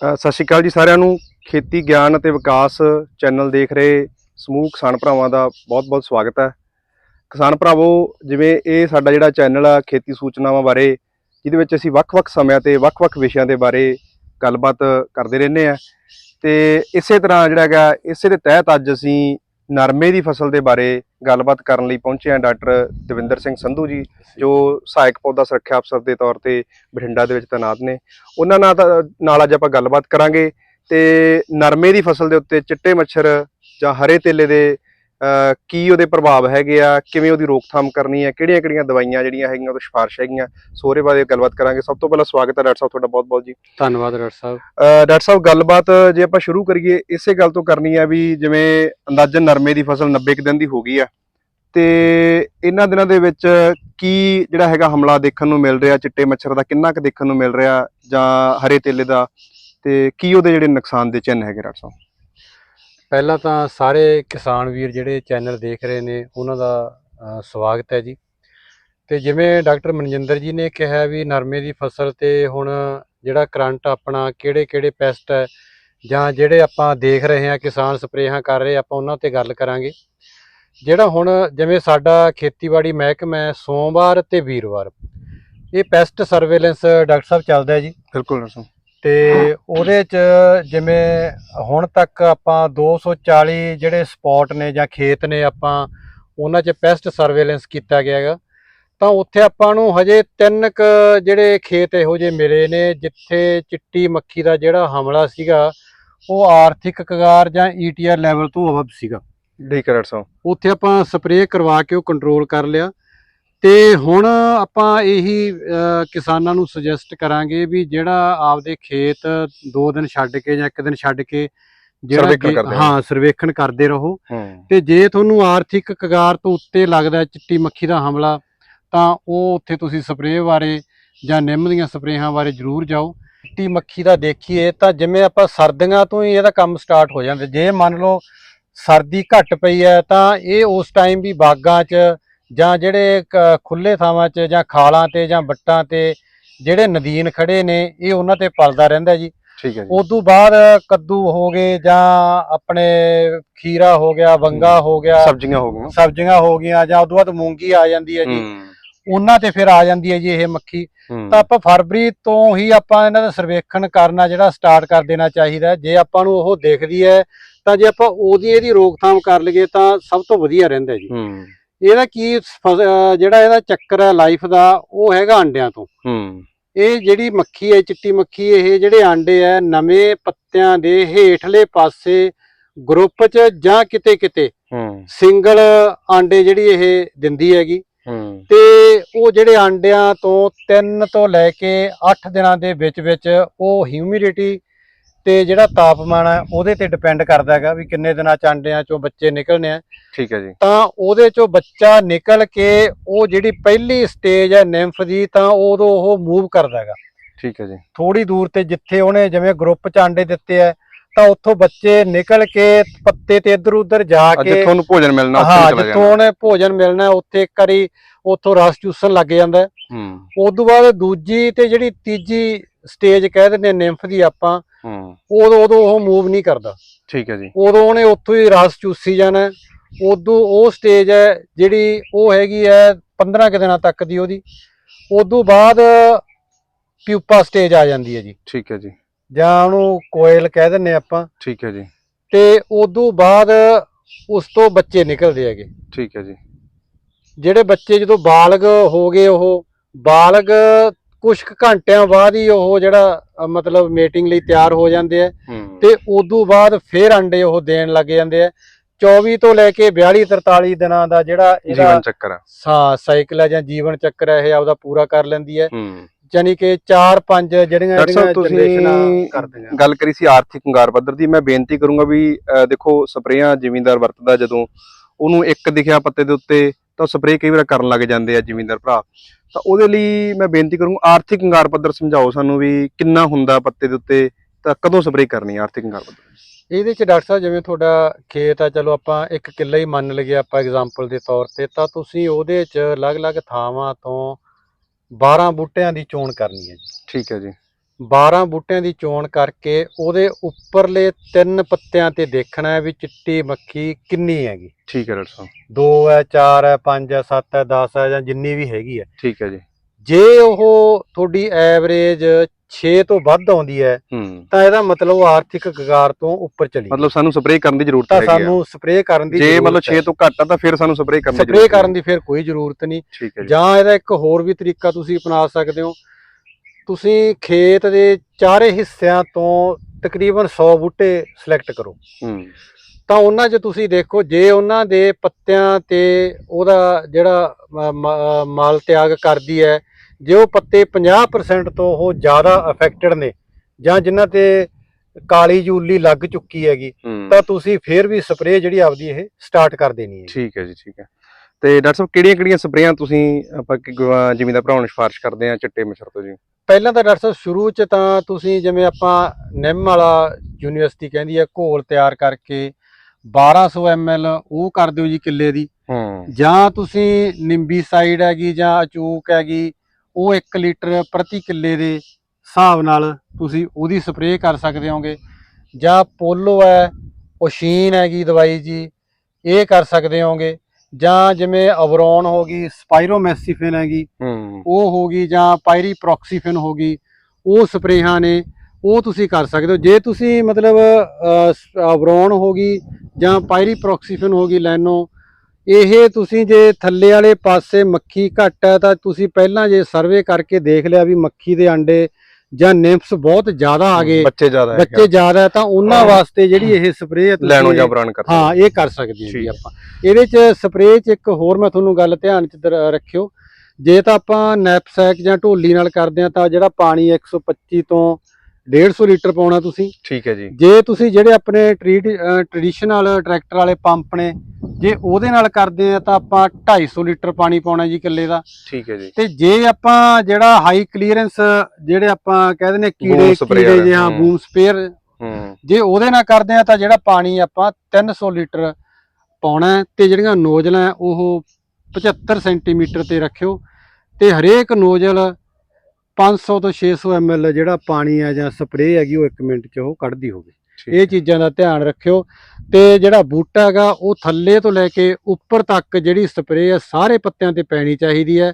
ਸਤਿ ਸ਼੍ਰੀ ਅਕਾਲ ਜੀ ਸਾਰਿਆਂ ਨੂੰ। ਖੇਤੀ ਗਿਆਨ ਅਤੇ ਵਿਕਾਸ ਚੈਨਲ ਦੇਖ ਰਹੇ ਸਮੂਹ ਕਿਸਾਨ ਭਰਾਵਾਂ ਦਾ ਬਹੁਤ-ਬਹੁਤ ਸਵਾਗਤ ਹੈ। ਕਿਸਾਨ ਭਰਾਵੋ, ਜਿਵੇਂ ਇਹ ਸਾਡਾ ਜਿਹੜਾ ਚੈਨਲ ਆ, ਖੇਤੀ ਸੂਚਨਾਵਾਂ ਬਾਰੇ, ਜਿਹਦੇ ਵਿੱਚ ਅਸੀਂ ਵੱਖ-ਵੱਖ ਸਮਿਆਂ ਤੇ ਵੱਖ-ਵੱਖ ਵਿਸ਼ਿਆਂ ਦੇ ਬਾਰੇ ਗੱਲਬਾਤ ਕਰਦੇ ਰਹਿੰਦੇ ਆ ਤੇ ਇਸੇ ਤਰ੍ਹਾਂ ਜਿਹੜਾ ਹੈਗਾ, ਇਸੇ ਦੇ ਤਹਿਤ ਅੱਜ ਅਸੀਂ ਨਰਮੇ ਦੀ ਫਸਲ ਦੇ ਬਾਰੇ ਗੱਲਬਾਤ ਕਰਨ ਲਈ ਪਹੁੰਚੇ ਹਾਂ ਡਾਕਟਰ ਦਵਿੰਦਰ ਸਿੰਘ ਸੰਧੂ ਜੀ ਜੋ। ਸਹਾਇਕ ਪੌਦਾ ਸੁਰੱਖਿਆ ਅਫਸਰ ਦੇ ਤੌਰ ਤੇ ਬਠਿੰਡਾ ਦੇ ਵਿੱਚ ਤੈਨਾਤ ਨੇ। ਉਹਨਾਂ ਨਾਲ ਨਾਲ ਅੱਜ ਆਪਾਂ ਗੱਲਬਾਤ ਕਰਾਂਗੇ ਤੇ ਨਰਮੇ ਦੀ ਫਸਲ ਦੇ ਉੱਤੇ ਚਿੱਟੇ ਮੱਛਰ ਜਾਂ ਹਰੇ ਤੇਲੇ ਦੇ ਕੀ ਉਹਦੇ ਪ੍ਰਭਾਵ ਹੈਗੇ ਆ? ਕਿਵੇਂ ਉਹਦੀ ਰੋਕਥਾਮ ਕਰਨੀ ਹੈ? ਕਿਹੜੀਆਂ ਕਿਹੜੀਆਂ ਦਵਾਈਆਂ ਜਿਹੜੀਆਂ ਹੈਗੀਆਂ ਉਹ ਸਿਫਾਰਿਸ਼ ਹੈਗੀਆਂ? ਸੋ ਉਹਦੇ ਬਾਰੇ ਗੱਲਬਾਤ ਕਰਾਂਗੇ। ਸਭ ਤੋਂ ਪਹਿਲਾਂ ਸਵਾਗਤ ਹੈ ਡਾਕਟਰ ਸਾਹਿਬ ਤੁਹਾਡਾ ਬਹੁਤ-ਬਹੁਤ ਜੀ। ਧੰਨਵਾਦ ਡਾਕਟਰ ਸਾਹਿਬ। ਡਾਕਟਰ ਸਾਹਿਬ ਗੱਲਬਾਤ ਜੇ ਆਪਾਂ ਸ਼ੁਰੂ ਕਰੀਏ ਇਸੇ ਗੱਲ ਤੋਂ ਕਰਨੀ ਆ ਵੀ ਜਿਵੇਂ ਅੰਦਾਜ਼ਨ ਨਰਮੇ ਦੀ ਫਸਲ 90 ਕੁ ਦਿਨ ਦੀ ਹੋ ਗਈ ਆ ਤੇ ਇਹਨਾਂ ਦਿਨਾਂ ਦੇ ਵਿੱਚ ਕੀ ਜਿਹੜਾ ਹੈਗਾ ਹਮਲਾ ਦੇਖਣ ਨੂੰ ਮਿਲ ਰਿਹਾ? ਚਿੱਟੇ ਮੱਛਰ ਦਾ ਕਿੰਨਾ ਕੁ ਦੇਖਣ ਨੂੰ ਮਿਲ ਰਿਹਾ ਜਾਂ ਹਰੇ ਤੇਲੇ ਦਾ? ਤੇ ਕੀ ਉਹਦੇ ਜਿਹੜੇ ਨੁਕਸਾਨ ਦੇ ਚਿੰਨ੍ਹ ਹੈਗੇ ਡਾਕਟਰ ਸਾਹਿਬ? ਪਹਿਲਾਂ ਤਾਂ ਸਾਰੇ ਕਿਸਾਨ ਵੀਰ ਜਿਹੜੇ ਚੈਨਲ ਦੇਖ ਰਹੇ ਨੇ, ਉਹਨਾਂ ਦਾ ਸਵਾਗਤ ਹੈ ਜੀ। ਤੇ ਜਿਵੇਂ ਡਾਕਟਰ ਮਨਜਿੰਦਰ ਜੀ ਨੇ ਕਿਹਾ ਵੀ ਨਰਮੇ ਦੀ ਫਸਲ ਤੇ ਹੁਣ ਜਿਹੜਾ ਕਰੰਟ ਆਪਣਾ ਕਿਹੜੇ ਕਿਹੜੇ ਪੈਸਟ ਹੈ, ਜਾਂ ਜਿਹੜੇ ਆਪਾਂ ਦੇਖ ਰਹੇ ਹਾਂ, ਕਿਸਾਨ ਸਪਰੇਹਾਂ ਕਰ ਰਹੇ, ਆਪਾਂ ਉਹਨਾਂ ਤੇ ਗੱਲ ਕਰਾਂਗੇ। ਜਿਹੜਾ ਹੁਣ ਜਿਵੇਂ ਸਾਡਾ ਖੇਤੀਬਾੜੀ ਮਹਿਕਮਾ ਹੈ, ਸੋਮਵਾਰ ਤੇ ਵੀਰਵਾਰ। ਇਹ ਪੈਸਟ ਸਰਵੇਲੈਂਸ ਡਾਕਟਰ ਸਾਹਿਬ ਚੱਲਦਾ ਹੈ ਜੀ। ਬਿਲਕੁਲ ਡਾਕਟਰ ਸਾਹਿਬ ਤੇ ਉਹਦੇ ਚ ਜਿਵੇਂ ਹੁਣ ਤੱਕ ਆਪਾਂ 240 ਜਿਹੜੇ ਸਪੌਟ ਨੇ ਜਾਂ ਖੇਤ ਨੇ ਆਪਾਂ ਉਹਨਾਂ 'ਚ ਪੈਸਟ ਸਰਵੇਲੈਂਸ ਕੀਤਾ ਗਿਆ ਹੈਗਾ ਤਾਂ ਉੱਥੇ ਆਪਾਂ ਨੂੰ ਹਜੇ ਤਿੰਨ ਕ ਜਿਹੜੇ ਖੇਤ ਇਹੋ ਜਿਹੇ ਮਿਲੇ ਨੇ ਜਿੱਥੇ ਚਿੱਟੀ ਮੱਖੀ ਦਾ ਜਿਹੜਾ ਹਮਲਾ ਸੀਗਾ ਉਹ ਆਰਥਿਕ ਕਗਾਰ ਜਾਂ ਈਟੀਆਰ ਲੈਵਲ ਤੋਂ ਅਵਬ ਸੀਗਾ। ਠੀਕ ਹੈ ਡਾਕਟਰ ਸਾਹਿਬ। ਉੱਥੇ ਆਪਾਂ ਸਪਰੇਅ ਕਰਵਾ ਕੇ ਉਹ ਕੰਟਰੋਲ ਕਰ ਲਿਆ। ਤੇ ਹੁਣ ਆਪਾਂ ਇਹੀ ਕਿਸਾਨਾਂ ਨੂੰ ਸੁਜੈਸਟ ਕਰਾਂਗੇ ਵੀ ਜਿਹੜਾ ਆਪਦੇ ਖੇਤ ਦੋ ਦਿਨ ਛੱਡ ਕੇ ਜਾਂ ਇੱਕ ਦਿਨ ਛੱਡ ਕੇ ਰਹੋ। ਹਾਂ ਸਰਵੇਖਣ ਕਰਦੇ ਰਹੋ। ਤੇ ਜੇ ਤੁਹਾਨੂੰ ਆਰਥਿਕ ਕਗਾਰ ਤੋਂ ਉੱਤੇ ਲੱਗਦਾ ਚਿੱਟੀ ਮੱਖੀ ਦਾ ਹਮਲਾ ਤਾਂ ਉਹ ਉੱਥੇ ਤੁਸੀਂ ਸਪਰੇਅ ਬਾਰੇ ਜਾਂ ਨਿੰਮ ਦੀਆਂ ਸਪਰੇਹਾਂ ਬਾਰੇ ਜ਼ਰੂਰ ਜਾਓ। ਚਿੱਟੀ ਮੱਖੀ ਦਾ ਦੇਖੀਏ ਤਾਂ ਜਿਵੇਂ ਆਪਾਂ ਸਰਦੀਆਂ ਤੋਂ ਹੀ ਇਹਦਾ ਕੰਮ ਸਟਾਰਟ ਹੋ ਜਾਂਦਾ। ਜੇ ਮੰਨ ਲਓ ਸਰਦੀ ਘੱਟ ਪਈ ਹੈ ਤਾਂ ਇਹ ਉਸ ਟਾਈਮ ਵੀ ਬਾਗਾਂ 'ਚ ਜਾਂ ਜਿਹੜੇ ਖੁੱਲੇ ਥਾਵਾਂ 'ਚ ਜਾਂ ਖਾਲਾਂ ਤੇ ਜਾਂ ਵੱਟਾਂ ਤੇ ਜਿਹੜੇ ਨਦੀਨ ਖੜੇ ਨੇ ਇਹ ਉਹਨਾਂ ਤੇ ਪਲਦਾ ਰਹਿੰਦਾ ਜੀ। ਠੀਕ ਹੈ ਜੀ। ਉਦੋਂ ਬਾਅਦ ਕੱਦੂ ਹੋ ਗਏ ਜਾਂ ਆਪਣੇ ਖੀਰਾ ਹੋ ਗਿਆ ਵੰਗਾ ਹੋ। ਗਿਆ ਸਬਜ਼ੀਆਂ ਹੋ ਗਈਆਂ। ਸਬਜ਼ੀਆਂ ਹੋ ਗਈਆਂ ਜਾਂ ਉਦੋਂ ਬਾਅਦ ਮੂੰਗੀ ਆ ਜਾਂਦੀ ਹੈ ਜੀ। ਉਹਨਾਂ ਤੇ ਫਿਰ ਆ ਜਾਂਦੀ ਹੈ ਜੀ ਇਹ ਮੱਖੀ। ਤਾਂ ਆਪਾਂ ਫਰਵਰੀ ਤੋਂ ਹੀ ਆਪਾਂ ਇਹਨਾਂ ਦਾ ਸਰਵੇਖਣ ਕਰਨਾ ਜਿਹੜਾ ਸਟਾਰਟ ਕਰ ਦੇਣਾ ਚਾਹੀਦਾ। ਜੇ ਆਪਾਂ ਨੂੰ ਉਹ ਦੇਖਦੀ ਹੈ ਤਾਂ ਜੇ ਆਪਾਂ ਉਹਦੀ ਇਹਦੀ ਰੋਕਥਾਮ ਕਰ ਲਈਏ ਤਾਂ ਸਭ ਤੋਂ ਵਧੀਆ ਰਹਿੰਦਾ ਜੀ। ਇਹਦਾ ਕੀ ਫਸ- ਅਹ ਜਿਹੜਾ ਇਹਦਾ ਚੱਕਰ ਹੈ ਲਾਈਫ ਦਾ ਉਹ ਹੈਗਾ ਅੰਡਿਆਂ ਤੋਂ। ਹੂੰ। ਇਹ ਜਿਹੜੀ ਮੱਖੀ ਹੈ ਚਿੱਟੀ ਮੱਖੀ ਇਹ ਜਿਹੜੇ ਆਂਡੇ ਹੈ ਨਵੇਂ ਪੱਤਿਆਂ ਦੇ ਹੇਠਲੇ ਪਾਸੇ ਗਰੁੱਪ 'ਚ ਜਾਂ ਕਿਤੇ ਕਿਤੇ ਹੂੰ। ਸਿੰਗਲ ਆਂਡੇ ਜਿਹੜੀ ਇਹ ਦਿੰਦੀ ਹੈਗੀ। ਹੂੰ। ਤੇ ਉਹ ਜਿਹੜੇ ਆਂਡਿਆਂ ਤੋਂ 3 ਤੋਂ ਲੈ ਕੇ 8 ਦਿਨਾਂ ਦੇ ਵਿੱਚ ਵਿੱਚ ਉਹ ਹਿਊਮਿਡਿਟੀ ਤੇ ਜਿਹੜਾ ਤਾਪਮਾਨ ਹੈ ਉਹਦੇ ਤੇ ਡਿਪੈਂਡ ਕਰਦਾ ਹੈਗਾ ਵੀ ਕਿੰਨੇ ਦਿਨਾਂ ਚ ਆਂਡਿਆਂ ਚੋਂ ਬੱਚੇ ਨਿਕਲਣੇ ਆ। ਠੀਕ ਹੈ ਜੀ। ਤਾਂ ਉਹਦੇ ਚੋਂ ਬੱਚਾ ਨਿਕਲ ਕੇ ਉਹ ਜਿਹੜੀ ਪਹਿਲੀ ਸਟੇਜ ਹੈ ਨਿੰਫ ਦੀ ਤਾਂ ਉਦੋਂ ਉਹ ਮੂਵ ਕਰਦਾ ਹੈਗਾ। ਠੀਕ ਹੈ ਜੀ। ਥੋੜੀ ਦੂਰ ਤੇ ਜਿੱਥੇ ਉਹਨੇ ਜਿਵੇਂ ਗਰੁੱਪ ਚ ਆਂਡੇ ਦਿੱਤੇ ਆ ਤਾਂ ਉੱਥੋਂ ਬੱਚੇ ਨਿਕਲ ਕੇ ਪੱਤੇ ਤੇ ਇੱਧਰ ਉੱਧਰ ਜਾ ਕੇ ਜਿੱਥੋਂ ਨੂੰ ਭੋਜਨ ਮਿਲਣਾ ਉੱਥੇ ਹਾਂ ਚਲਾ ਜਿੱਥੋਂ ਜਾਣਾ ਉਹਨੇ ਭੋਜਨ ਮਿਲਣਾ ਹੈ, ਉੱਥੇ ਕਰੀ ਉੱਥੋਂ ਰਸ ਚੂਸਣ ਲੱਗ ਜਾਂਦਾ। ਹੈ। ਹੂੰ ਉਦੋਂ ਬਾਅਦ ਦੂਜੀ ਤੇ ਜਿਹੜੀ ਤੀਜੀ ਸਟੇਜ ਕਹਿ ਦਿੰਦੇ ਨਿੰਫ ਦੀ ਆਪਾਂ ਹੂੰ। ਉਦੋਂ ਉਦੋਂ ਉਹ ਮੂਵ ਨਹੀਂ ਕਰਦਾ। ਠੀਕ ਹੈ ਜੀ। ਉਦੋਂ ਉਹਨੇ ਉੱਥੋਂ ਹੀ ਰਸ ਚੂਸੀ ਜਾਣਾ। ਉਦੋਂ ਉਹ ਸਟੇਜ ਹੈ ਜਿਹੜੀ ਉਹ ਹੈਗੀ ਹੈ 15 ਕੁ ਦਿਨਾਂ ਤੱਕ ਦੀ ਉਹਦੀ। ਉਦੋਂ ਬਾਅਦ ਪਿਊਪਾ ਸਟੇਜ ਆ ਜਾਂਦੀ ਹੈ ਜੀ। ਠੀਕ ਹੈ ਜੀ। ਜਾਂ ਉਹਨੂੰ ਕੋਇਲ ਕਹਿ ਦਿੰਨੇ ਆਪਾਂ। ਠੀਕ ਹੈ ਜੀ। ਤੇ ਉਦੋਂ ਬਾਅਦ ਉਸ ਤੋਂ ਬੱਚੇ ਨਿਕਲਦੇ ਹੈਗੇ। ਠੀਕ ਹੈ ਜੀ। ਜਿਹੜੇ ਬੱਚੇ ਜਦੋਂ ਬਾਲਗ ਹੋ ਗਏ ਉਹ ਬਾਲਗ ਕੁਝ ਘੰਟਿਆਂ ਬਾਅਦ ਹੀ ਉਹ ਜਿਹੜਾ ਅ, ਮਤਲਬ ਮੀਟਿੰਗ ਲਈ ਤਿਆਰ ਹੋ ਜਾਂਦੇ ਆ। ਹੂੰ। ਤੇ ਉਦੋਂ ਬਾਅਦ ਫੇਰ ਅੰਡੇ ਉਹ ਦੇਣ ਲੱਗ ਜਾਂਦੇ ਆ। 24 ਤੋਂ ਲੈ ਕੇ 42 43 ਦਿਨਾਂ ਦਾ ਜਿਹੜਾ ਇਹਦਾ ਜੀਵਨ ਚੱਕਰ ਆ। ਸਾਈਕਲ ਹੈ ਜਾਂ ਜੀਵਨ ਚੱਕਰ ਹੈ ਇਹ ਆਪਦਾ ਪੂਰਾ ਕਰ ਲੈਂਦੀ ਹੈ ਹੂੰ। ਯਾਨੀ ਕਿ 4-5 ਜਿਹੜੀਆਂ ਡਾਕਟਰ ਸਾਹਿਬ ਜਿਹੜੀਆਂ ਜਨਰੇਸ਼ਨਾਂ ਤੁਸੀਂ ਕਰਦੀਆਂ ਗੱਲ ਕਰੀ ਸੀ ਆਰਥਿਕ ਹੁੰਗਾਰ ਪੱਧਰ ਦੀ। ਮੈਂ ਬੇਨਤੀ ਕਰੂੰਗਾ ਵੀ ਅਹ, ਦੇਖੋ ਸਪਰੇਆਂ ਜ਼ਿਮੀਂਦਾਰ ਵਰਤਦਾ ਜਦੋਂ ਉਹਨੂੰ ਇੱਕ ਦਿਖਿਆ ਪੱਤੇ ਦੇ ਉੱਤੇ ਤਾਂ ਸਪਰੇਅ ਕਈ ਵਾਰ ਕਰਨ ਲੱਗ ਜਾਂਦੇ ਆ ਜ਼ਿਮੀਂਦਾਰ ਭਰਾ। ਤਾਂ ਉਹਦੇ ਲਈ ਮੈਂ ਬੇਨਤੀ ਕਰੂੰਗਾ ਆਰਥਿਕ ਹੁੰਗਾਰ ਪੱਧਰ ਸਮਝਾਓ ਸਾਨੂੰ ਵੀ ਕਿੰਨਾ ਹੁੰਦਾ ਪੱਤੇ ਦੇ ਉੱਤੇ ਤਾਂ ਕਦੋਂ ਸਪਰੇਅ ਕਰਨੀ ਆ ਆਰਥਿਕ ਹੁੰਗਾਰ ਪੱਧਰ? ਇਹਦੇ ਚ ਡਾਕਟਰ ਸਾਹਿਬ ਜਿਵੇਂ ਤੁਹਾਡਾ ਖੇਤ ਆ ਚਲੋ ਆਪਾਂ ਇੱਕ ਕਿੱਲਾ ਹੀ ਮੰਨ ਲਈਏ ਆਪਾਂ ਐਗਜ਼ਾਮਪਲ ਦੇ ਤੌਰ ਤੇ ਤਾਂ ਤੁਸੀਂ ਉਹਦੇ ਚ ਅਲੱਗ-ਅਲੱਗ ਥਾਵਾਂ ਤੋਂ 12 ਬੂਟਿਆਂ ਦੀ ਚੋਣ ਕਰਨੀ ਹੈ ਜੀ। ਠੀਕ ਹੈ ਜੀ। 12 ਬੂਟਿਆਂ ਦੀ ਚੋਣ ਕਰਕੇ ਉਹਦੇ ਉੱਪਰਲੇ ਤਿੰਨ ਪੱਤਿਆਂ ਤੇ ਦੇਖਣਾ ਹੈ ਵੀ ਚਿੱਟੀ ਮੱਖੀ ਕਿੰਨੀ ਹੈਗੀ। ਠੀਕ ਹੈ ਡਾਕਟਰ ਸਾਹਿਬ। 2 ਹੈ 4 ਹੈ 5 ਹੈ 7 ਹੈ 10 ਹੈ ਜਾਂ ਜਿੰਨੀ ਵੀ ਹੈਗੀ ਹੈ। ਠੀਕ ਹੈ ਜੀ। ਜੇ ਉਹ ਤੁਹਾਡੀ ਐਵਰੇਜ 6 ਤੋਂ ਵੱਧ ਆਉਂਦੀ ਹੈ ਹੂੰ। ਤਾਂ ਇਹਦਾ ਮਤਲਬ ਆਰਥਿਕ ਕਗਾਰ ਤੋਂ ਉੱਪਰ ਚਲੀ। ਮਤਲਬ ਸਾਨੂੰ ਸਪਰੇਅ ਕਰਨ ਦੀ ਜ਼ਰੂਰਤ ਤਾਂ ਆ। ਸਾਨੂੰ ਸਪਰੇਅ ਕਰਨ ਦੀ ਜੇ ਮਤਲਬ 6 ਤੋਂ ਘੱਟ ਆ ਤਾਂ ਫਿਰ ਸਾਨੂੰ ਸਪਰੇਅ ਕਰਨ ਦੀ ਸਪਰੇਅ ਜ਼ਰੂਰਤ ਕਰਨ ਦੀ ਫਿਰ ਕੋਈ ਜ਼ਰੂਰਤ ਨਹੀਂ। ਹੈ। ਹੈ ਜਾਂ ਇਹਦਾ ਇੱਕ ਹੋਰ ਵੀ ਤਰੀਕਾ ਤੁਸੀਂ ਅਪਣਾ ਸਕਦੇ ਹੋ ਤੁਸੀਂ ਖੇਤ ਦੇ ਚਾਰੇ ਹਿੱਸਿਆਂ ਤੋਂ ਤਕਰੀਬਨ 100 ਬੂਟੇ ਸਿਲੈਕਟ ਕਰੋ। ਹੂੰ। ਤਾਂ ਉਹਨਾਂ 'ਚ ਤੁਸੀਂ ਦੇਖੋ ਜੇ ਉਹਨਾਂ ਦੇ ਪੱਤਿਆਂ ਤੇ ਉਹਦਾ ਜਿਹੜਾ ਮਾਲ ਤਿਆਗ ਕਰਦੀ ਹੈ ਜੇ ਉਹ ਪੱਤੇ 50% ਤੋਂ ਉਹ ਜ਼ਿਆਦਾ ਅਫੈਕਟਡ ਨੇ ਜਾਂ ਜਿਨ੍ਹਾਂ ਤੇ ਕਾਲੀ ਜੂਲੀ ਲੱਗ ਚੁੱਕੀ ਹੈਗੀ ਤਾਂ ਤੁਸੀਂ ਫੇਰ ਵੀ ਸਪਰੇਅ ਜਿਹੜੀ ਆਪਦੀ ਇਹ ਸਟਾਰਟ ਕਰ ਦੇਣੀ ਹੈ ਠੀਕ ਹੈ ਜੀ ਠੀਕ ਹੈ। ਤੇ ਡਾਕਟਰ ਸਾਹਿਬ ਕਿਹੜੀਆਂ ਕਿਹੜੀਆਂ ਸਪਰੇਆਂ ਤੁਸੀਂ ਆਪਾਂ ਜ਼ਿਮੀਂਦਾਰ ਭਰਾਵਾਂ ਨੂੰ ਸਿਫਾਰਿਸ਼ ਕਰਦੇ ਆ ਚਿੱਟੇ ਮੱਛਰ ਤੋਂ ਜੀ? ਪਹਿਲਾਂ ਤਾਂ ਡਾਕਟਰ ਸਾਹਿਬ ਸ਼ੁਰੂ 'ਚ ਤਾਂ ਤੁਸੀਂ ਜਿਵੇਂ ਆਪਾਂ ਨਿੰਮ ਵਾਲਾ ਯੂਨੀਵਰਸਿਟੀ ਕਹਿੰਦੀ ਹੈ ਘੋਲ ਤਿਆਰ ਕਰਕੇ 1200 ml ਉਹ ਕਰ ਦਿਓ ਜੀ ਕਿੱਲੇ ਦੀ। ਹੂੰ। ਜਾਂ ਤੁਸੀਂ ਨਿੰਬੀ ਸਾਈਡ ਹੈਗੀ ਜਾਂ ਅਚੂਕ ਹੈਗੀ ਉਹ 1 ਲੀਟਰ ਪ੍ਰਤੀ ਕਿੱਲੇ ਦੇ ਹਿਸਾਬ ਨਾਲ ਤੁਸੀਂ ਉਹਦੀ ਸਪਰੇਅ ਕਰ ਸਕਦੇ ਹੋਗੇ। ਜਾਂ ਪੋਲੋ ਹੈ ਓਸ਼ੀਨ ਹੈਗੀ ਦਵਾਈ ਜੀ ਇਹ ਕਰ ਸਕਦੇ ਹੋਗੇ। ਜਾਂ ਜਿਵੇਂ ਅਵਰੋਨ ਹੋ ਗਈ ਸਪਾਇਰੋਮੈਸੀਫਿਨ ਹੈਗੀ ਹੂੰ। ਉਹ ਹੋ ਗਈ ਜਾਂ ਪਾਇਰੀਪ੍ਰੋਕਸੀਫਿਨ ਹੋ ਗਈ ਉਹ ਸਪਰੇਹਾਂ ਨੇ ਉਹ ਤੁਸੀਂ ਕਰ ਸਕਦੇ ਹੋ। ਜੇ ਤੁਸੀਂ ਮਤਲਬ ਅਵਰੋਨ ਹੋ ਗਈ ਜਾਂ ਪਾਇਰੀਪ੍ਰੋਕਸੀਫਿਨ ਹੋ ਗਈ ਲੈਨੋ ਇਹ ਤੁਸੀਂ ਜੇ ਥੱਲੇ ਵਾਲੇ ਪਾਸੇ ਮੱਖੀ ਘੱਟ ਹੈ ਤਾਂ ਤੁਸੀਂ ਪਹਿਲਾਂ ਜੇ ਸਰਵੇ ਕਰਕੇ ਦੇਖ ਲਿਆ ਵੀ ਮੱਖੀ ਦੇ ਅੰਡੇ ਜਾਂ ਨਿੰਪਸ ਬਹੁਤ ਜ਼ਿਆਦਾ ਆ ਗਏ ਬੱਚੇ ਜ਼ਿਆਦਾ ਹੈ ਬੱਚੇ ਜ਼ਿਆਦਾ ਹੈ ਤਾਂ ਉਹਨਾਂ ਵਾਸਤੇ ਜਿਹੜੀ ਇਹ ਸਪਰੇਅ ਲੈਣੋ ਜਾਂ ਬਰਾਨ ਕਰ ਹਾਂ ਇਹ ਕਰ ਸਕਦੇ ਹਾਂ ਜੀ। ਆਪਾਂ। ਇਹਦੇ ਚ ਸਪਰੇਅ ਚ ਇੱਕ ਹੋਰ ਮੈਂ ਤੁਹਾਨੂੰ ਗੱਲ ਧਿਆਨ ਚ ਰੱਖਿਓ। ਜੇ ਤਾਂ ਆਪਾਂ ਨੈਪਸੈਕ ਜਾਂ ਢੋਲੀ ਨਾਲ ਕਰਦੇ ਆ ਤਾਂ ਜਿਹੜਾ ਪਾਣੀ 125 ਤੋਂ 150 ਲੀਟਰ ਪਾਉਣਾ ਤੁਸੀਂ। ਠੀਕ ਹੈ ਜੀ। ਜੇ ਤੁਸੀਂ ਜਿਹੜੇ ਆਪਣੇ ਟ੍ਰੈਡੀਸ਼ਨਲ ਟਰੈਕਟਰ ਵਾਲੇ ਪੰਪ ਨੇ ਜੇ ਉਹਦੇ ਨਾਲ ਕਰਦੇ ਆ ਤਾਂ ਆਪਾਂ 250 ਲੀਟਰ ਪਾਣੀ ਪਾਉਣਾ ਜੀ ਕਿੱਲੇ ਦਾ। ਠੀਕ ਹੈ ਜੀ। ਤੇ ਜੇ ਆਪਾਂ ਜਿਹੜਾ ਹਾਈ ਕਲੀਅਰੈਂਸ ਜਿਹੜੇ ਆਪਾਂ ਕਹਿ ਦਿੰਦੇ ਕੀੜੇ ਕੀੜੇ ਹੂੰ। ਬੂਮ ਸਪੇਅਰ ਜੇ ਉਹਦੇ ਨਾਲ ਕਰਦੇ ਆ ਤਾਂ ਜਿਹੜਾ ਪਾਣੀ ਆਪਾਂ 300 ਲੀਟਰ ਪਾਉਣਾ ਤੇ ਜਿਹੜੀਆਂ ਨੋਜ਼ਲਾਂ ਉਹ 75 ਸੈਂਟੀਮੀਟਰ ਤੇ ਰੱਖਿਓ। ਤੇ ਹਰੇਕ ਨੋਜ਼ਲ 500 ਤੋਂ 600 ml ਜਿਹੜਾ ਪਾਣੀ ਹੈ ਜਾਂ ਸਪਰੇਅ ਹੈਗੀ ਉਹ 1 ਮਿੰਟ 'ਚ ਉਹ ਕੱਢਦੀ ਹੋਵੇ। ਇਹ ਚੀਜ਼ਾਂ ਦਾ ਧਿਆਨ ਰੱਖਿਓ। ਤੇ ਜਿਹੜਾ ਬੂਟਾ ਹੈਗਾ ਉਹ ਥੱਲੇ ਤੋਂ ਲੈ ਕੇ ਉੱਪਰ ਤੱਕ ਜਿਹੜੀ ਸਪਰੇਅ ਹੈ ਸਾਰੇ ਪੱਤਿਆਂ ਤੇ ਪੈਣੀ ਚਾਹੀਦੀ ਹੈ।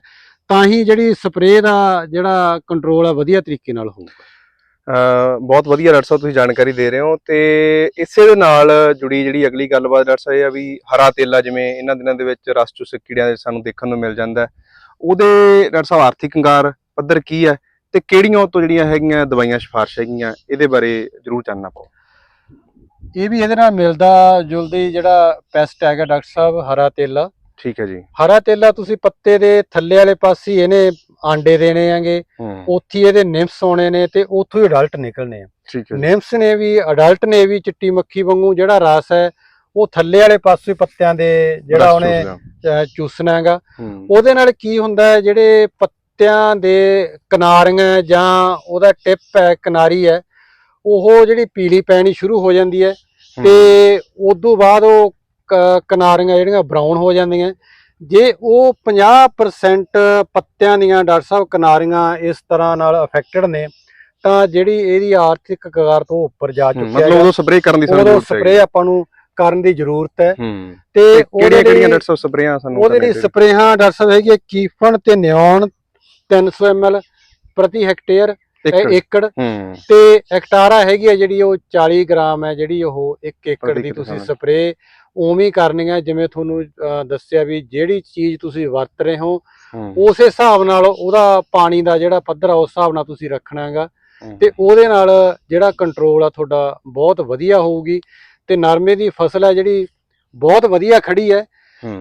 ਤਾਂ ਹੀ ਜਿਹੜੀ ਸਪਰੇਅ ਦਾ ਜਿਹੜਾ ਕੰਟਰੋਲ ਹੈ ਵਧੀਆ ਤਰੀਕੇ ਨਾਲ ਹੋਊਗਾ। ਬਹੁਤ ਵਧੀਆ ਡਾਕਟਰ ਸਾਹਿਬ ਤੁਸੀਂ ਜਾਣਕਾਰੀ ਦੇ ਰਹੇ ਹੋ ਤੇ ਇਸੇ ਦੇ ਨਾਲ ਜੁੜੀ ਜਿਹੜੀ ਅਗਲੀ ਗੱਲਬਾਤ ਡਾਕਟਰ ਸਾਹਿਬ ਇਹ ਆ ਵੀ ਹਰਾ ਤੇਲਾ ਜਿਵੇਂ ਇਹਨਾਂ ਦਿਨਾਂ ਦੇ ਵਿੱਚ ਰਸ ਚੁਸਕ ਕੀੜਿਆਂ ਦੇ ਸਾਨੂੰ ਦੇਖਣ ਨੂੰ ਮਿਲ ਜਾਂਦਾ। ਉਹਦੇ ਡਾਕਟਰ ਸਾਹਿਬ ਆਰਥਿਕ ਹੰਗਾਰ ਪੱਧਰ ਕੀ ਹੈ ਤੇ ਕਿਹੜੀਆਂ ਉਹ ਤੋਂ ਜਿਹੜੀਆਂ ਹੈਗੀਆਂ ਦਵਾਈਆਂ ਸਿਫਾਰਿਸ਼ ਹੈਗੀਆਂ ਇਹਦੇ ਬਾਰੇ ਜ਼ਰੂਰ ਜਾਣਨਾ ਪਾਓ ਇਹ ਵੀ ਇਹਦੇ ਨਾਲ ਮਿਲਦਾ ਜੁਲਦੀ ਜਿਹੜਾ ਪੈਸਟ ਹੈਗਾ ਡਾਕਟਰ ਸਾਹਿਬ ਹਰਾ ਤੇਲਾ। ਠੀਕ ਹੈ ਜੀ। ਹਰਾ ਤੇਲਾ ਤੁਸੀਂ ਪੱਤੇ ਦੇ ਥੱਲੇ ਵਾਲੇ ਪਾਸੇ ਇਹਨੇ ਆਂਡੇ ਦੇਣੇ ਆਂਗੇ ਉੱਥੇ ਇਹਦੇ ਨਿੰਪਸ ਆਉਣੇ ਨੇ ਤੇ ਉੱਥੋਂ ਹੀ ਅਡਲਟ ਨਿਕਲਣੇ ਆ। ਨਿੰਪਸ ਨੇ ਵੀ ਅਡਲਟ ਨੇ ਵੀ ਚਿੱਟੀ ਮੱਖੀ ਵਾਂਗੂ ਜਿਹੜਾ ਰਸ ਹੈ ਉਹ ਥੱਲੇ ਵਾਲੇ ਪਾਸੇ ਪੱਤਿਆਂ ਦੇ ਜਿਹੜਾ ਉਹਨੇ ਚੂਸਣਾ ਹੈਗਾ। ਉਹਦੇ ਨਾਲ ਕੀ ਹੁੰਦਾ ਹੈ ਜਿਹੜੇ ਪੱਤਿਆਂ ਦੇ ਕਿਨਾਰੀਆਂ ਜਾਂ ਉਹਦਾ ਟਿਪ ਹੈ ਕਿਨਾਰੀ ਹੈ ਉਹ ਜਿਹੜੀ ਪੀਲੀ ਪੈਣੀ ਸ਼ੁਰੂ ਹੋ ਜਾਂਦੀ ਹੈ ਤੇ ਉਦੋਂ ਬਾਅਦ ਉਹ ਕਿਨਾਰੀਆਂ ਜਿਹੜੀਆਂ ਬਰਾਊਨ ਹੋ ਜਾਂਦੀਆਂ। ਜੇ ਉਹ 50% ਪੱਤਿਆਂ ਦੀਆਂ ਡਾਕਟਰ ਸਾਹਿਬ ਕਿਨਾਰੀਆਂ ਇਸ ਤਰ੍ਹਾਂ ਨਾਲ ਅਫੈਕਟਡ ਨੇ ਤਾਂ ਜਿਹੜੀ ਇਹਦੀ ਆਰਥਿਕ ਕਗਾਰ ਤੋਂ ਉੱਪਰ ਜਾ ਹੂੰ, ਚੁੱਕਿਆ ਮਤਲਬ ਉਦੋਂ ਸਪਰੇਅ ਕਰਨ ਦੀ ਸਾਨੂੰ ਜ਼ਰੂਰਤ ਸਪਰੇਅ ਆਪਾਂ ਨੂੰ ਕਰਨ ਦੀ ਜ਼ਰੂਰਤ ਹੈ। ਹੂੰ। ਤੇ ਤੇ ਕਿਹੜੀਆਂ ਕਿਹੜੀਆਂ ਡਾਕਟਰ ਸਾਹਿਬ ਸਪਰੇਆਂ ਸਾਨੂੰ ਉਹਦੇ ਲਈ? ਸਪਰੇਹਾਂ ਡਾਕਟਰ ਸਾਹਿਬ ਹੈਗੀ ਹੈ ਕੀਫਨ ਤੇ ਨਿਓਨ 300 ml ਪ੍ਰਤੀ ਹੈਕਟੇਅਰ ਏਕੜ। ਤੇ ਐਕਟਾਰਾ ਹੈਗੀ ਹੈ ਜਿਹੜੀ ਉਹ 40 ਗ੍ਰਾਮ ਹੈ ਜਿਹੜੀ ਉਹ 1 ਏਕੜ ਦੀ ਤੁਸੀਂ ਹਾਂ। ਸਪਰੇਅ ਉਵੇਂ ਕਰਨੀ ਹੈ ਜਿਵੇਂ ਤੁਹਾਨੂੰ ਦੱਸਿਆ ਵੀ ਜਿਹੜੀ ਚੀਜ਼ ਤੁਸੀਂ ਵਰਤ ਰਹੇ ਹੋ ਉਸੇ ਹਿਸਾਬ ਨਾਲ ਉਹਦਾ ਪਾਣੀ ਦਾ ਜਿਹੜਾ ਪੱਧਰ ਆ ਉਸ ਹਿਸਾਬ ਨਾਲ ਤੁਸੀਂ ਰੱਖਣਾ ਹੈਗਾ। ਤੇ ਉਹਦੇ ਨਾਲ ਜਿਹੜਾ ਕੰਟਰੋਲ ਆ ਤੁਹਾਡਾ ਬਹੁਤ ਵਧੀਆ ਹੋਊਗੀ। ਤੇ ਨਰਮੇ ਦੀ ਫਸਲ ਹੈ ਜਿਹੜੀ ਬਹੁਤ ਵਧੀਆ ਖੜੀ ਹੂੰ।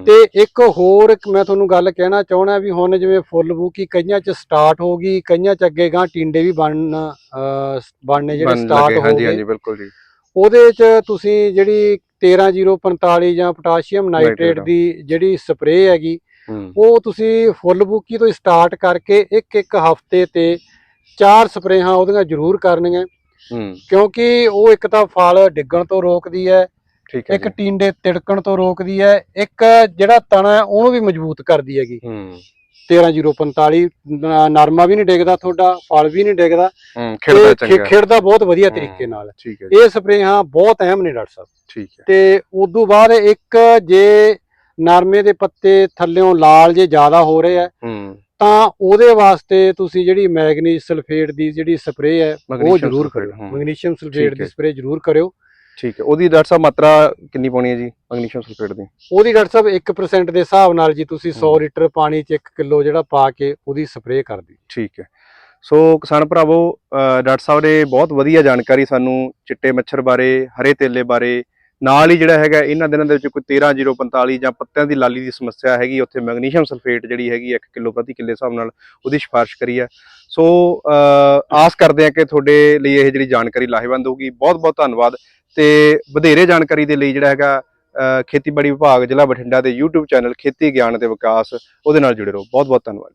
ਤੇ ਇੱਕ ਹੋਰ ਮੈਂ ਤੁਹਾਨੂੰ ਗੱਲ ਕਹਿਣਾ ਚਾਹਣਾ ਵੀ ਹੁਣ ਜਿਵੇਂ ਫੁੱਲ ਬੂਕੀ ਕਈਆਂ ਚ ਸਟਾਰਟ ਹੋ ਗਈ ਕਈਆਂ ਚ ਅੱਗੇ ਗਾਂ ਟਿੰਡੇ ਵੀ ਬਣਨ ਬਣਨੇ ਜਿਹੜੇ ਸਟਾਰਟ ਹੋ ਗਏ। ਹਾਂਜੀ ਬਿਲਕੁਲ ਜੀ। ਉਹਦੇ ਚ ਤੁਸੀਂ ਜਿਹੜੀ 13045 ਜਾਂ ਪੋਟਾਸ਼ੀਅਮ ਨਾਈਟ੍ਰੇਟ। ਦੀ ਜਿਹੜੀ ਸਪਰੇਅ ਹੈਗੀ ਉਹ ਤੁਸੀਂ ਫੁੱਲ ਬੂਕੀ ਤੋਂ ਸਟਾਰਟ ਕਰਕੇ ਇੱਕ ਇੱਕ ਹਫ਼ਤੇ ਤੇ ਚਾਰ ਸਪਰੇਹਾਂ ਉਹਦੀਆਂ ਜ਼ਰੂਰ ਕਰਨੀਆਂ। ਹੂੰ। ਕਿਉਂਕਿ ਉਹ ਇੱਕ ਤਾਂ ਫਲ ਡਿੱਗਣ ਤੋਂ ਰੋਕਦੀ ਹੈ ਠੀਕ ਹੈ ਇੱਕ। ਟਿੰਡੇ ਤਿੜਕਣ ਤੋਂ ਰੋਕਦੀ ਹੈ ਇੱਕ ਜਿਹੜਾ ਤਣਾ ਉਹਨੂੰ ਵੀ ਮਜ਼ਬੂਤ ਕਰਦੀ ਹੈਗੀ। ਹੂੰ। 13045 ਨ- ਨਰਮਾ ਵੀ ਨਹੀਂ ਡਿੱਗਦਾ ਤੁਹਾਡਾ ਫਲ ਵੀ ਨਹੀਂ ਡਿੱਗਦਾ। ਹੂੰ ਖਿੜਦਾ ਤੇ ਚੰਗਾ। ਖਿ- ਖਿੜਦਾ ਬਹੁਤ ਵਧੀਆ। ਤਰੀਕੇ ਨਾਲ। ਇਹ ਸਪਰੇਹਾਂ ਬਹੁਤ ਅਹਿਮ ਨੇ ਡਾਕਟਰ ਸਾਹਿਬ। ਠੀਕ ਹੈ। ਤੇ ਬਾਅਦ ਇੱਕ ਜੇ ਨਰਮੇ ਦੇ ਪੱਤੇ ਥੱਲਿਓਂ ਲਾਲ ਜੇ ਜ਼ਿਆਦਾ ਹੋ ਰਹੇ ਆ ਹੂੰ। ਤਾਂ ਉਹਦੇ ਵਾਸਤੇ ਤੁਸੀਂ ਜਿਹੜੀ ਮੈਗਨੀਜ਼ ਸਲਫੇਟ ਦੀ ਜਿਹੜੀ ਸਪਰੇਅ ਹੈ ਉਹ ਜ਼ਰੂਰ ਕਰਿਓ। Magnesium sulphate. ਦੀ ਸਪਰੇਅ ਜ਼ਰੂਰ ਕਰਿਓ। ਠੀਕ ਹੈ। ਉਹਦੀ ਡਾਕਟਰ ਸਾਹਿਬ ਮਾਤਰਾ ਕਿੰਨੀ ਪਾਉਣੀ ਹੈ ਜੀ ਮੈਗਨੀਸ਼ੀਅਮ ਸਲਫੇਟ ਦੀ? ਉਹਦੀ ਡਾਕਟਰ ਸਾਹਿਬ 1% ਦੇ ਹਿਸਾਬ ਨਾਲ ਜੀ ਤੁਸੀਂ 100 ਹੂੰ। ਲੀਟਰ ਪਾਣੀ 'ਚ 1 ਕਿਲੋ ਜਿਹੜਾ ਪਾ ਕੇ ਉਹਦੀ ਸਪਰੇਅ ਕਰ ਦਿਓ ਠੀਕ ਹੈ। ਸੋ ਕਿਸਾਨ ਭਰਾਵੋ ਡਾਕਟਰ ਸਾਹਿਬ ਨੇ ਬਹੁਤ ਵਧੀਆ ਜਾਣਕਾਰੀ ਸਾਨੂੰ ਚਿੱਟੇ ਮੱਛਰ ਬਾਰੇ ਹਰੇ ਤੇਲੇ ਬਾਰੇ ਨਾਲ ਹੀ ਜਿਹੜਾ ਹੈਗਾ ਇਹਨਾਂ ਦਿਨਾਂ ਦੇ ਵਿੱਚ ਕੋਈ 13045 ਜਾਂ ਪੱਤਿਆਂ ਦੀ ਲਾਲੀ ਦੀ ਸਮੱਸਿਆ ਹੈਗੀ ਉੱਥੇ ਮੈਗਨੀਸ਼ੀਅਮ ਸਲਫੇਟ ਜਿਹੜੀ ਹੈਗੀ 1 ਕਿਲੋ ਪ੍ਰਤੀ ਕਿੱਲੇ ਹਿਸਾਬ ਨਾਲ ਉਹਦੀ ਸਿਫਾਰਿਸ਼ ਕਰੀ ਹੈ। ਸੋ ਆਸ ਕਰਦੇ ਹਾਂ ਕਿ ਤੁਹਾਡੇ ਲਈ ਇਹ ਜਿਹੜੀ ਜਾਣਕਾਰੀ ਲਾਹੇਵੰਦ ਹੋਊਗੀ। ਬਹੁਤ ਬਹੁਤ ਧੰਨਵਾਦ। ਤੇ ਵਧੇਰੇ ਜਾਣਕਾਰੀ ਦੇ ਲਈ ਜਿਹੜਾ ਹੈਗਾ ਖੇਤੀਬਾੜੀ ਵਿਭਾਗ ਜ਼ਿਲ੍ਹਾ ਬਠਿੰਡਾ ਦੇ YouTube ਚੈਨਲ ਖੇਤੀ ਗਿਆਨ ਤੇ ਵਿਕਾਸ, ਉਹਦੇ ਨਾਲ ਜੁੜੇ ਰਹੋ। ਬਹੁਤ ਬਹੁਤ ਧੰਨਵਾਦ